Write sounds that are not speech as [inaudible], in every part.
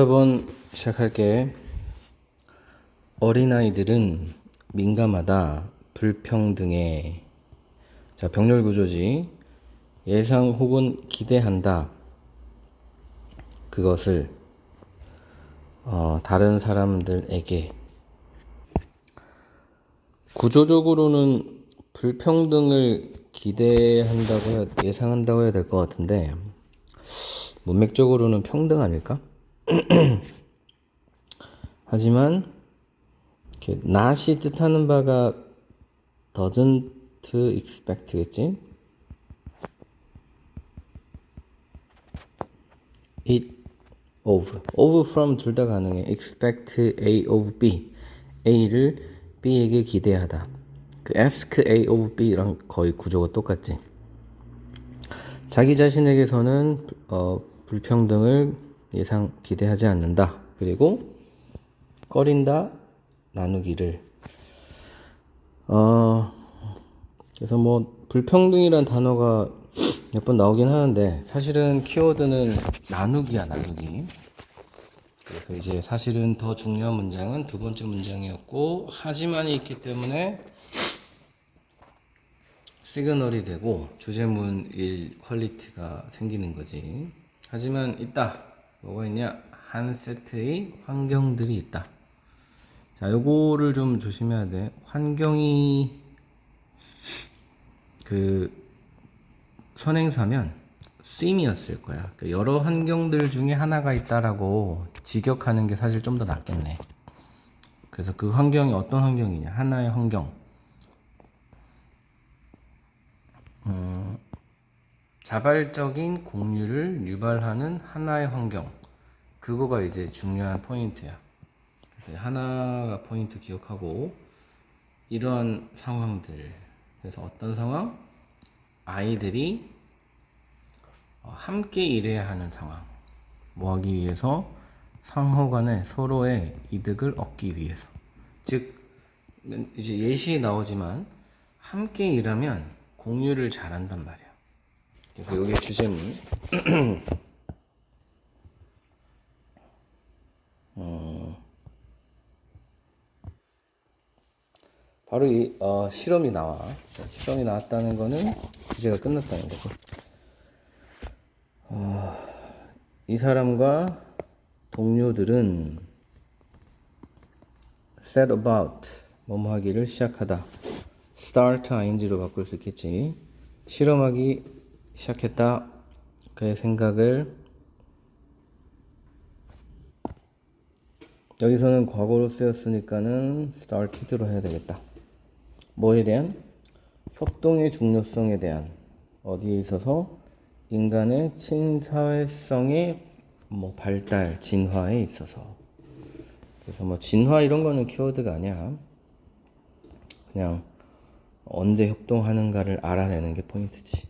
여러분 시작할게. 어린아이들은 민감하다. 불평등에 자 병렬 구조지. 예상 혹은 기대한다. 그것을 어, 다른 사람들에게 구조적으로는 불평등을 기대한다고 해야, 예상한다고 해야 될 것 같은데 문맥적으로는 평등 아닐까? [clears throat] 하지만 이렇게 not이 뜻하는 바가 doesn't expect겠지? it of of from 둘 다 가능해. expect A of B. A를 B에게 기대하다. 그 ask A of B랑 거의 구조가 똑같지. 자기 자신에게서는 어, 불평등을 예상 기대하지 않는다. 그리고 꺼린다 나누기를. 어 그래서 뭐 불평등이란 단어가 몇 번 나오긴 하는데 사실은 키워드는 나누기야 나누기. 그래서 이제 사실은 더 중요한 문장은 두 번째 문장이었고 하지만이 있기 때문에 시그널이 되고 주제문 일 퀄리티가 생기는 거지. 하지만 있다 뭐가 있냐 한 세트의 환경들이 있다 자 요거를 좀 조심해야 돼 환경이 그 선행사면 씀이었을 거야. 그 여러 환경들 중에 하나가 있다라고 직역하는 게 사실 좀 더 낫겠네. 그래서 그 환경이 어떤 환경이냐? 하나의 환경. 음, 자발적인 공유를 유발하는 하나의 환경. 그거가 이제 중요한 포인트야. 그래서 하나가 포인트 기억하고 이러한 상황들. 그래서 어떤 상황? 아이들이 어, 함께 일해야 하는 상황. 뭐 하기 위해서? 상호 간에 서로의 이득을 얻기 위해서. 즉, 이제 예시에 나오지만, 함께 일하면 공유를 잘한단 말이야. 그래서 여기 주제문. [clears throat] 어, 바로 이 어, 실험이 나와. 자, 실험이 나왔다는 거는 주제가 끝났다는 거지. 어, 이 사람과 동료들은 set about 뭐뭐 하기를 시작하다. start ing로 바꿀 수 있겠지. 실험하기 시작했다. 그의 생각을 여기서는 과거로 쓰였으니까는 started로 해야 되겠다. 뭐에 대한? 협동의 중요성에 대한 어디에 있어서 인간의 친사회성의 뭐 발달, 진화에 있어서 그래서 뭐 진화 이런 거는 키워드가 아니야. 그냥 언제 협동하는가를 알아내는 게 포인트지.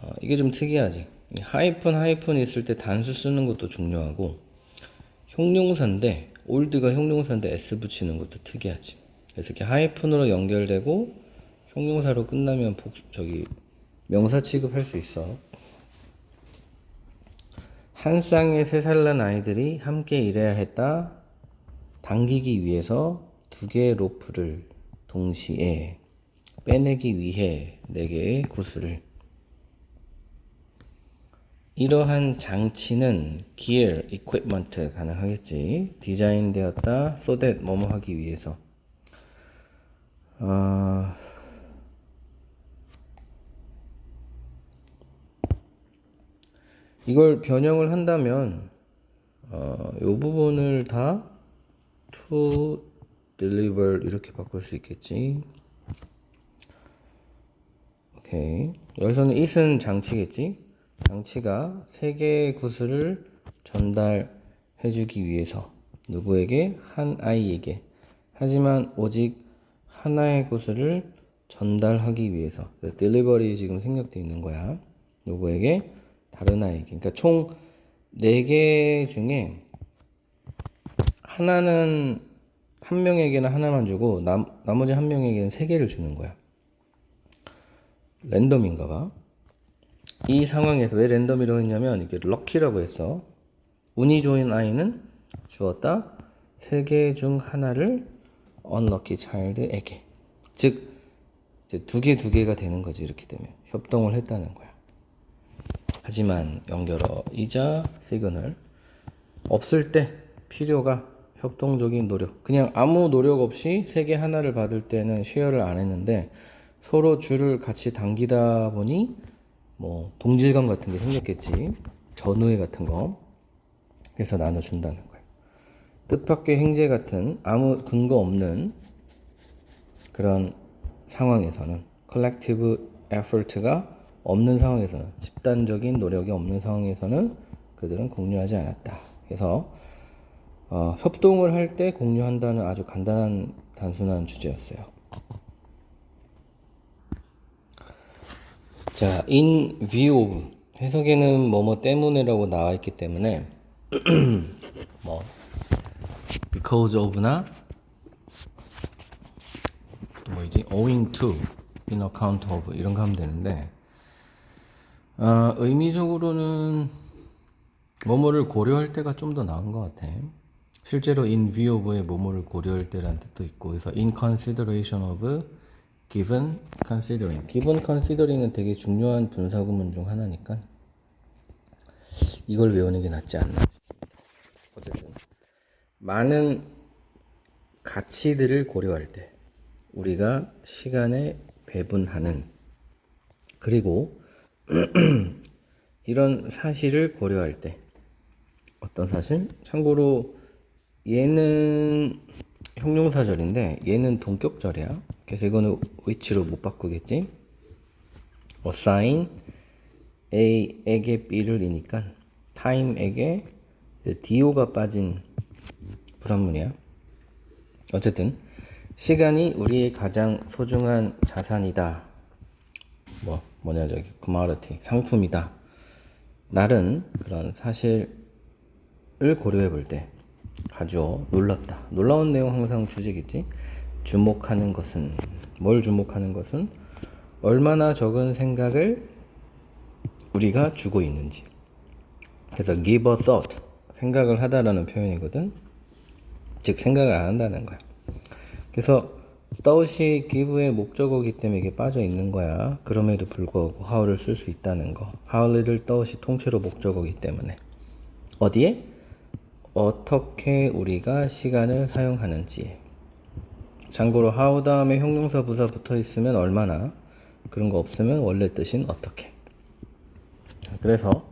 어, 이게 좀 특이하지. 이 하이픈 하이픈 있을 때 단수 쓰는 것도 중요하고 형용사인데 올드가 형용사인데 s 붙이는 것도 특이하지. 그래서 이렇게 하이픈으로 연결되고 형용사로 끝나면 복, 저기 명사 취급할 수 있어. 한 쌍의 세 살 난 아이들이 함께 일해야 했다. 당기기 위해서 두 개의 로프를 동시에 빼내기 위해 네 개의 구슬을 이러한 장치는 gear, equipment 가능하겠지. 디자인되었다. so that 뭐뭐 하기 위해서. 어... 이걸 변형을 한다면 어, 이 부분을 다 to deliver 이렇게 바꿀 수 있겠지. 오케이. 여기서는 it은 장치겠지. 장치가 세 개의 구슬을 전달해 주기 위해서 누구에게 한 아이에게 하지만 오직 하나의 구슬을 전달하기 위해서 딜리버리 지금 생략되어 있는 거야. 누구에게 다른 아이에게. 그러니까 총 4개 중에 하나는 한 명에게는 하나만 주고 남, 나머지 한 명에게는 3개를 주는 거야. 랜덤인가 봐. 이 상황에서 왜 랜덤이라고 했냐면 이게 럭키라고 했어. 운이 좋은 아이는 주었다. 세 개 중 하나를 unlucky child에게. 즉, 두 개, 두 개가 되는 거지, 이렇게 되면. 협동을 했다는 거야. 하지만 연결어이자 시그널. 없을 때 필요가 협동적인 노력. 그냥 아무 노력 없이 세 개 하나를 받을 때는 쉐어를 안 했는데 서로 줄을 같이 당기다 보니 뭐 동질감 같은 게 생겼겠지. 전우회 같은 거. 그래서 나눠준다는 거예요. 뜻밖의 행제 같은 아무 근거 없는 그런 상황에서는 컬렉티브 에포트가 없는 상황에서는 집단적인 노력이 없는 상황에서는 그들은 공유하지 않았다. 그래서 어, 협동을 할 때 공유한다는 아주 간단한 단순한 주제였어요. 자, in view of 해석에는 뭐뭐 때문에라고 나와 있기 때문에 [clears throat] 뭐 because of나 또 뭐이지 owing to in account of 이런 거 하면 되는데 아, 의미적으로는 뭐뭐를 고려할 때가 좀 더 나은 것 같아. 실제로 in view of의 뭐뭐를 고려할 때라는 뜻도 있고 그래서 in consideration of given considering given considering은 되게 중요한 분사 구문 중 하나니까 이걸 외우는 게 낫지 않나. 어쨌든 많은 가치들을 고려할 때 우리가 시간에 배분하는 그리고 [clears throat] 이런 사실을 고려할 때 어떤 사실? 참고로 얘는 형용사절인데 얘는 동격절이야. 그래서 이거는 위치로 못 바꾸겠지? assign A에게 B를 이니까 time에게 do가 빠진 불합문이야. 어쨌든 시간이 우리의 가장 소중한 자산이다. 뭐 뭐냐 저기 commodity 상품이다. 날은 그런 사실을 고려해 볼 때 아주 놀랍다. 놀라운 내용 항상 주제겠지. 주목하는 것은 뭘 주목하는 것은 얼마나 적은 생각을 우리가 주고 있는지. 그래서 give a thought 생각을 하다라는 표현이거든. 즉 생각을 안 한다는 거야. 그래서 thought이 give의 목적어기 때문에 이게 빠져 있는 거야. 그럼에도 불구하고 how를 쓸 수 있다는 거. how little thought이 통째로 목적어기 때문에 어디에 어떻게 우리가 시간을 사용하는지. 참고로 how 다음에 형용사 부사 붙어 있으면 얼마나 그런 거 없으면 원래 뜻인 어떻게. 그래서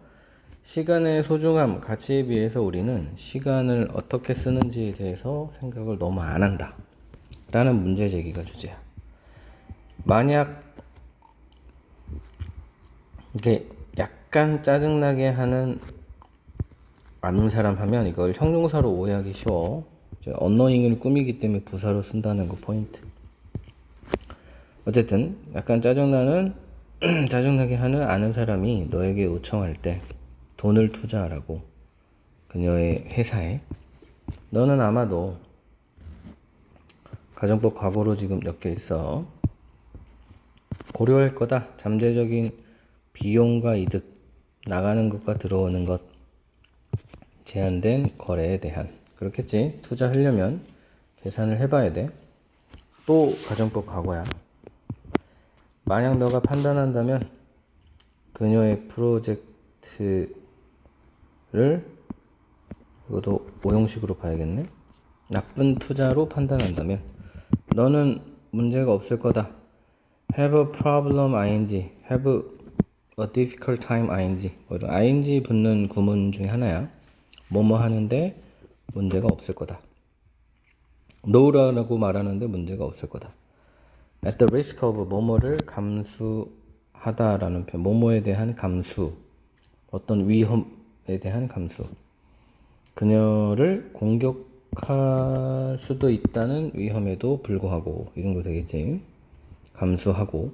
시간의 소중함, 가치에 비해서 우리는 시간을 어떻게 쓰는지에 대해서 생각을 너무 안 한다. 라는 문제 제기가 주제야. 만약 이게 약간 짜증나게 하는 아는 사람 하면 이걸 형용사로 오해하기 쉬워. 언너잉을 꾸미기 때문에 부사로 쓴다는 거 포인트. 어쨌든 약간 짜증나는 [clears throat] 짜증나게 하는 아는 사람이 너에게 요청할 때 돈을 투자하라고 그녀의 회사에. 너는 아마도 가정법 과거로 지금 엮여 있어. 고려할 거다. 잠재적인 비용과 이득. 나가는 것과 들어오는 것 제한된 거래에 대한 그렇겠지 투자하려면 계산을 해봐야 돼또 가정법 과거야 만약 너가 판단한다면 그녀의 프로젝트를 이것도 오형식으로 봐야겠네. 나쁜 투자로 판단한다면 너는 문제가 없을 거다. have a problem ing, have a difficult time ing. 뭐 이런 ing 붙는 구문 중에 하나야. 뭐뭐 하는데 문제가 없을 거다. no라고 말하는데 문제가 없을 거다. at the risk of 뭐뭐를 감수하다라는 표현, 뭐뭐에 대한 감수, 어떤 위험에 대한 감수. 그녀를 공격할 수도 있다는 위험에도 불구하고 이 정도 되겠지. 감수하고.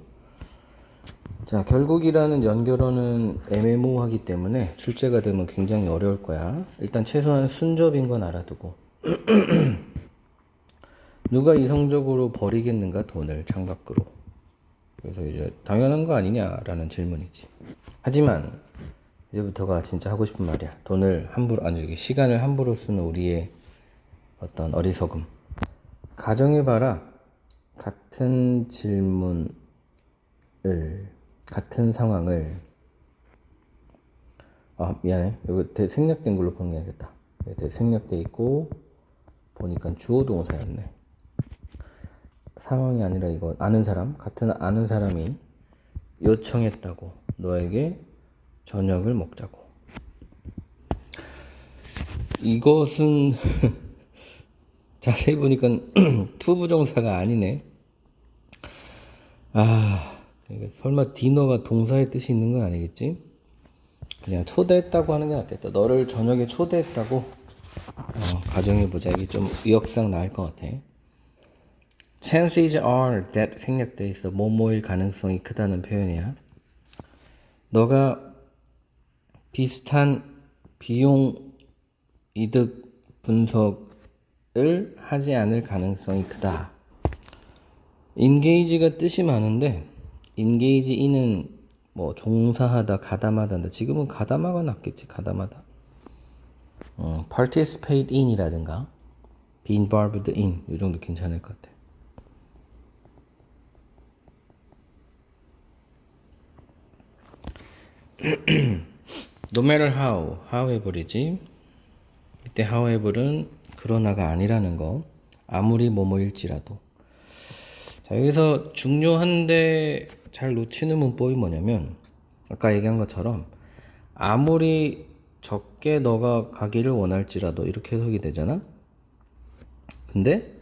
자, 결국이라는 연결어는 애매모호하기 때문에 출제가 되면 굉장히 어려울 거야. 일단 최소한 순접인 건 알아두고. [clears throat] 누가 이성적으로 버리겠는가 돈을 창밖으로 그래서 이제 당연한 거 아니냐라는 질문이지 하지만 이제부터가 진짜 하고 싶은 말이야. 돈을 함부로 아니 시간을 함부로 쓰는 우리의 어떤 어리석음. 가정해봐라. 같은 질문을 같은 상황을 아 미안해. 이거 대생략된 걸로 보는 게. 네, 대생략돼 있고 보니까 주어 동사였네. 상황이 아니라 이거 아는 사람 같은 아는 사람이 요청했다고 너에게 저녁을 먹자고. 이것은 [laughs] 자세히 보니까 [clears throat] 투부정사가 아니네. 아, 이게 설마 디너가 동사의 뜻이 있는 건 아니겠지? 그냥 초대했다고 하는 게 낫겠다. 너를 저녁에 초대했다고 어, 가정해보자. 이게 좀 의역상 나을 것 같아. Chances are that 생략돼 있어. 뭐뭐일 가능성이 크다는 표현이야. 너가 비슷한 비용 이득 분석을 하지 않을 가능성이 크다. 인게이지가 뜻이 많은데 인게이지 이는 뭐 종사하다 가담하다 지금은 가담하가 낫겠지 가담하다. 어, participate in이라든가 be involved in 이 정도 괜찮을 것 같아. [clears throat] No matter how however이지. 이때 however은 그러나가 아니라는 거. 아무리 뭐뭐일지라도. 자 여기서 중요한데 잘 놓치는 문법이 뭐냐면 아까 얘기한 것처럼 아무리 적게 너가 가기를 원할지라도 이렇게 해석이 되잖아 근데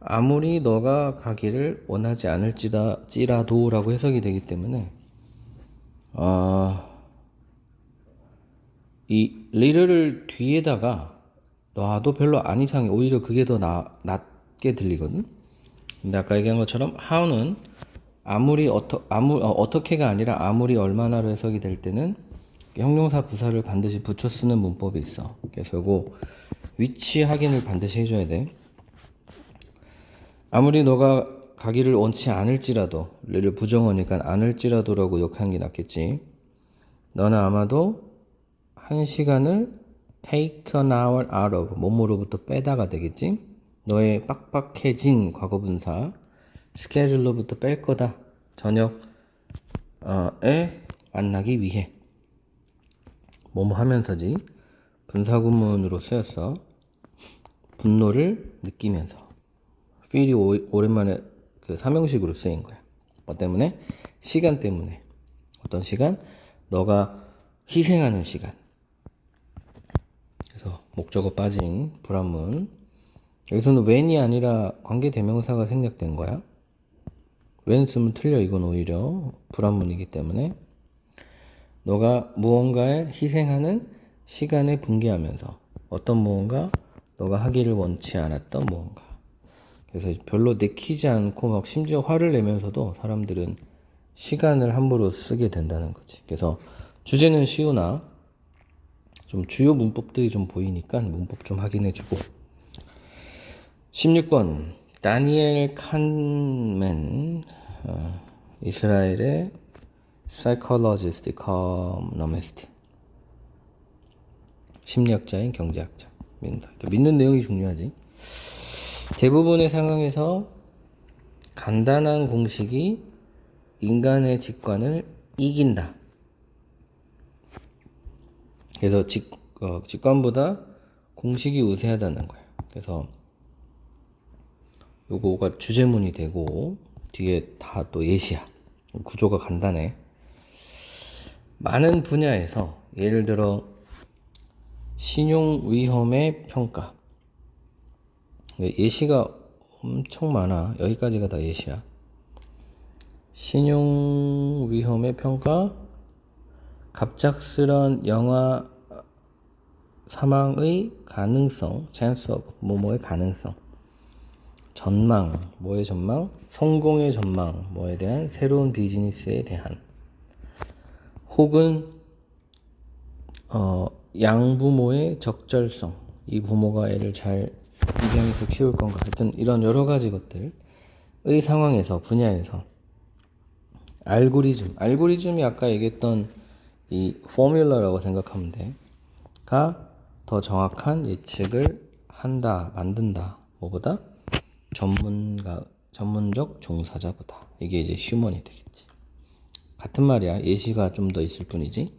아무리 너가 가기를 원하지 않을지라도라고 해석이 되기 때문에 아, 이 little를 뒤에다가 놔도 별로 안 이상해. 오히려 그게 더 나, 낮게 들리거든. 근데 아까 얘기한 것처럼 how는 아무리 어떠, 아무, 어, 어떻게가 아니라 아무리 얼마나로 해석이 될 때는 형용사 부사를 반드시 붙여 쓰는 문법이 있어. 그래서 요거 위치 확인을 반드시 해줘야 돼. 아무리 너가 가기를 원치 않을지라도, 를 부정어니까 않을지라도라고 욕하는 게 낫겠지. 너는 아마도 한 시간을 take an hour out of 뭐뭐로부터 빼다가 되겠지. 너의 빡빡해진 과거분사 스케줄로부터 뺄 거다. 저녁에 만나기 위해 뭐뭐 하면서지 분사구문으로 쓰였어. 분노를 느끼면서 feel이 오- 오랜만에 그 삼형식으로 쓰인 거야. 뭐 때문에? 시간 때문에. 어떤 시간? 너가 희생하는 시간. 그래서 목적어 빠진 불합문. 여기서는 when이 아니라 관계 대명사가 생략된 거야. When 쓰면 틀려. 이건 오히려 불합문이기 때문에. 너가 무언가에 희생하는 시간에 분개하면서 어떤 무언가 너가 하기를 원치 않았던 무언가. 그래서 별로 내키지 않고 막 심지어 화를 내면서도 사람들은 시간을 함부로 쓰게 된다는 거지. 그래서 주제는 쉬우나 좀 주요 문법들이 좀 보이니까 문법 좀 확인해 주고 16번 다니엘 칸맨 어, 이스라엘의 psychologist, economist 심리학자인 경제학자 믿는다. 믿는 내용이 중요하지. 대부분의 상황에서 간단한 공식이 인간의 직관을 이긴다. 그래서 직, 어, 직관보다 공식이 우세하다는 거예요. 그래서 요거가 주제문이 되고 뒤에 다 또 예시야. 구조가 간단해. 많은 분야에서 예를 들어 신용 위험의 평가. 예시가 엄청 많아. 여기까지가 다 예시야. 신용 위험의 평가, 갑작스런 영화 사망의 가능성, chance of 뭐뭐의 가능성, 전망, 뭐의 전망, 성공의 전망, 뭐에 대한 새로운 비즈니스에 대한, 혹은 어, 양부모의 적절성, 이 부모가 애를 잘 입양해서 키울 건가, 하여튼 이런 여러 가지 것들의 상황에서 분야에서 알고리즘, 알고리즘이 아까 얘기했던 이 포뮬러라고 생각하면 돼. 가 더 정확한 예측을 한다, 만든다. 뭐보다? 전문가, 전문적 종사자보다. 이게 이제 휴먼이 되겠지. 같은 말이야. 예시가 좀 더 있을 뿐이지.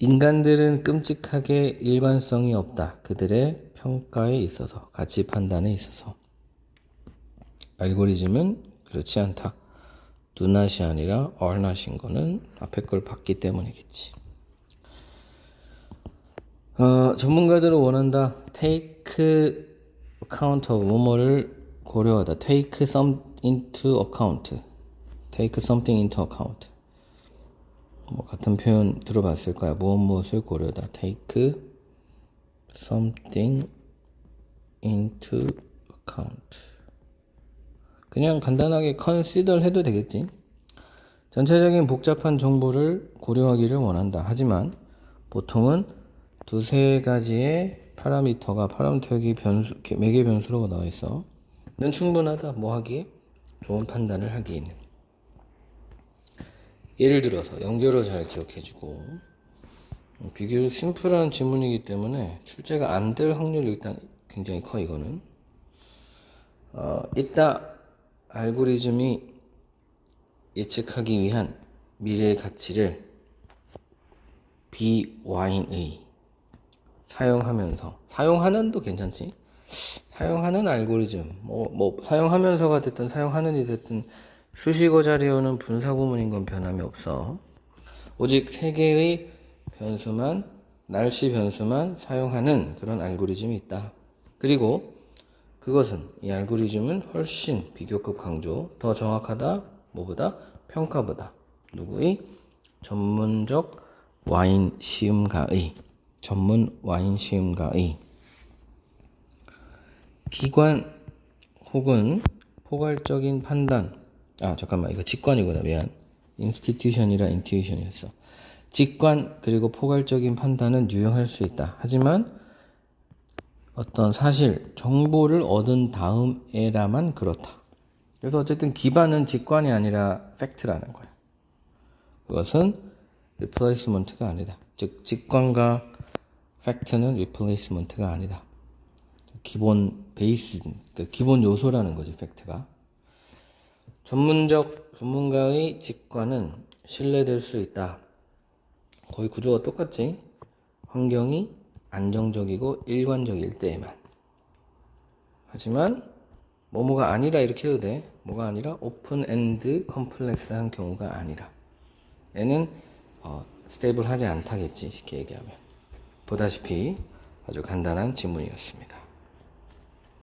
인간들은 끔찍하게 일관성이 없다. 그들의 평가에 있어서, 가치 판단에 있어서. 알고리즘은 그렇지 않다. not이 아니라 not인 거는 앞에 걸 봤기 때문이겠지. 어, 전문가들은 원한다. take account of 뭐뭐를 고려하다. take some into account. take something into account. 뭐 같은 표현 들어봤을 거야. 무엇 무엇을 고려하다. take something into account. 그냥 간단하게 consider 해도 되겠지. 전체적인 복잡한 정보를 고려하기를 원한다. 하지만 보통은 두세 가지의 파라미터가 파라미터기 변수 매개 변수로 나와 있어. 는 충분하다. 뭐 하기에 좋은 판단을 하기에는. 예를 들어서 연결어 잘 기억해주고 비교적 심플한 지문이기 때문에 출제가 안 될 확률이 일단 굉장히 커 이거는. 어, 이따 알고리즘이 예측하기 위한 미래의 가치를 BYN의 사용하면서. 사용하는도 괜찮지? 사용하는 알고리즘. 뭐, 뭐 사용하면서가 됐든 사용하는이 됐든 수식어 자리에 오는 분사 구문인 건 변함이 없어. 오직 세 개의 변수만 날씨 변수만 사용하는 그런 알고리즘이 있다. 그리고 그것은 이 알고리즘은 훨씬 비교급 강조, 더 정확하다, 뭐보다 평가보다. 누구의? 전문적 와인 시음가의 전문 와인 시음가의 기관 혹은 포괄적인 판단 아 잠깐만 이거 직관이구나 미안 인스티튜션이라 인투이션이었어 직관 그리고 포괄적인 판단은 유용할 수 있다 하지만 어떤 사실, 정보를 얻은 다음에라만 그렇다. 그래서 어쨌든 기반은 직관이 아니라 팩트라는 거야. 그것은 리플레이스먼트가 아니다. 즉 직관과 팩트는 리플레이스먼트가 아니다. 기본 베이스, 그러니까 기본 요소라는 거지 팩트가. 전문적 전문가의 직관은 신뢰될 수 있다. 거의 구조가 똑같지. 환경이 안정적이고 일관적일 때에만. 하지만 뭐뭐가 아니라 이렇게 해도 돼. 뭐가 아니라 오픈 엔드 컴플렉스한 경우가 아니라. 얘는 어, 스테이블하지 않다겠지 쉽게 얘기하면. 보다시피 아주 간단한 지문이었습니다.